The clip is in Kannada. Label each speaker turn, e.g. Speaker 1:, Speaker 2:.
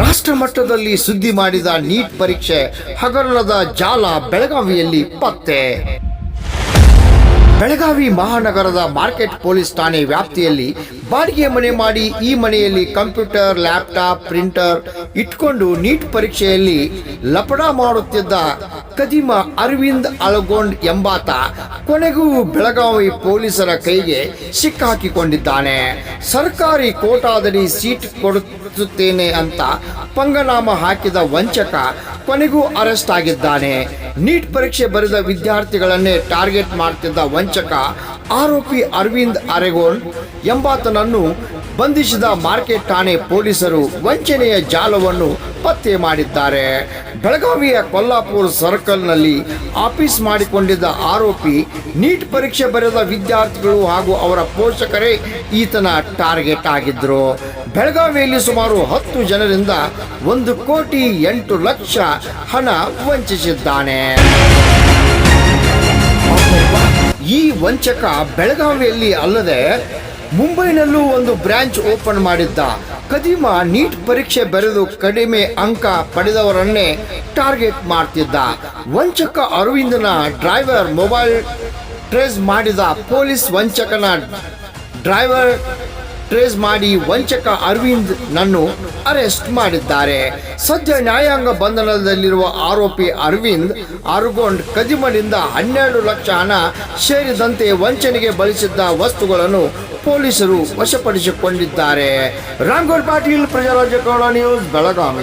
Speaker 1: ರಾಷ್ಟ್ರ ಮಟ್ಟದಲ್ಲಿ ಸುದ್ದಿ ಮಾಡಿದ ನೀಟ್ ಪರೀಕ್ಷೆ ಹಗರಣದ ಜಾಲ ಬೆಳಗಾವಿಯಲ್ಲಿ ಪತ್ತೆ. ಬೆಳಗಾವಿ ಮಹಾನಗರದ ಮಾರ್ಕೆಟ್ ಪೊಲೀಸ್ ಠಾಣೆ ವ್ಯಾಪ್ತಿಯಲ್ಲಿ ಬಾಡಿಗೆ ಮನೆ ಮಾಡಿ ಈ ಮನೆಯಲ್ಲಿ ಕಂಪ್ಯೂಟರ್, ಲ್ಯಾಪ್ಟಾಪ್, ಪ್ರಿಂಟರ್ ಇಟ್ಕೊಂಡು ನೀಟ್ ಪರೀಕ್ಷೆಯಲ್ಲಿ ಲಪಡ ಮಾಡುತ್ತಿದ್ದ ಕದಿಮ ಅರವಿಂದ್ ಅಳಗೊಂಡ್ ಎಂಬಾತ ಕೊನೆಗೂ ಬೆಳಗಾವಿ ಪೊಲೀಸರ ಕೈಗೆ ಸಿಕ್ಕಾಕಿಕೊಂಡಿದ್ದಾನೆ ಸರ್ಕಾರಿ ಕೋಟಾದಡಿ ಸೀಟ್ ಕೊಡುತ್ತೇನೆ ಅಂತ ಪಂಗನಾಮ ಹಾಕಿದ ವಂಚಕ ಕೊನೆಗೂ ಅರೆಸ್ಟ್ ಆಗಿದ್ದಾನೆ. ನೀಟ್ ಪರೀಕ್ಷೆ ಬರೆದ ವಿದ್ಯಾರ್ಥಿಗಳನ್ನೇ ಟಾರ್ಗೆಟ್ ಮಾಡ್ತಿದ್ದ ವಂಚಕ ಆರೋಪಿ ಅರವಿಂದ್ ಅರೆಗೋಲ್ ಎಂಬಾತನನ್ನು ಬಂಧಿಸಿದ ಮಾರ್ಕೆಟ್ ಠಾಣೆ ಪೊಲೀಸರು ವಂಚನೆಯ ಜಾಲವನ್ನು ಪತ್ತೆ ಮಾಡಿದ್ದಾರೆ. ಬೆಳಗಾವಿಯ ಕೊಲ್ಲಾಪುರ ಸರ್ಕಲ್ನಲ್ಲಿ ಆಫೀಸ್ ಮಾಡಿಕೊಂಡಿದ್ದ ಆರೋಪಿ ನೀಟ್ ಪರೀಕ್ಷೆ ಬರೆದ ವಿದ್ಯಾರ್ಥಿಗಳು ಹಾಗೂ ಅವರ ಪೋಷಕರೇ ಈತನ ಟಾರ್ಗೆಟ್ ಆಗಿದ್ರು. ಬೆಳಗಾವಿಯಲ್ಲಿ ಸುಮಾರು ಹತ್ತು ಜನರಿಂದ ಒಂದು ಕೋಟಿ ಎಂಟು ಲಕ್ಷ ಹಣ ವಂಚಿಸಿದ್ದಾನೆ. ಈ ವಂಚಕ ಬೆಳಗಾವಿಯಲ್ಲಿ ಅಲ್ಲದೆ ಮುಂಬೈನಲ್ಲೂ ಒಂದು ಬ್ರಾಂಚ್ ಓಪನ್ ಮಾಡಿದ್ದ. ಕದಿಮ ನೀಟ್ ಪರೀಕ್ಷೆ ಬರೆದು ಕಡಿಮೆ ಅಂಕ ಪಡೆದವರನ್ನೇ ಟಾರ್ಗೆಟ್ ಮಾಡ್ತಿದ್ದ. ವಂಚಕ ಅರವಿಂದನ ಡ್ರೈವರ್ ಮೊಬೈಲ್ ಟ್ರೇಸ್ ಮಾಡಿದ ಪೊಲೀಸ್ ವಂಚಕನ ಡ್ರೈವರ್ ಟ್ರೇಸ್ ಮಾಡಿ ವಂಚಕ ಅರವಿಂದ್ ನನ್ನು ಅರೆಸ್ಟ್ ಮಾಡಿದ್ದಾರೆ. ಸದ್ಯ ನ್ಯಾಯಾಂಗ ಬಂಧನದಲ್ಲಿರುವ ಆರೋಪಿ ಅರವಿಂದ್ ಅರ್ಗೊಂಡ್ ಕದಿಮನಿಂದ ಹನ್ನೆರಡು ಲಕ್ಷ ಹಣ ಸೇರಿದಂತೆ ವಂಚನೆಗೆ ಬಳಸಿದ್ದ ವಸ್ತುಗಳನ್ನು ಪೊಲೀಸರು ವಶಪಡಿಸಿಕೊಂಡಿದ್ದಾರೆ. ರಾಮ್ಗೌಡ್ ಪಾಟೀಲ್, ಪ್ರಜಾರಾಜ್ಯ ಕನ್ನಡ ನ್ಯೂಸ್, ಬೆಳಗಾವಿ.